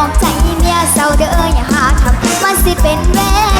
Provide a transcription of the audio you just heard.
อบใจเมียเศร้าเด้ออย่าหาทำมันสิเป็นเว่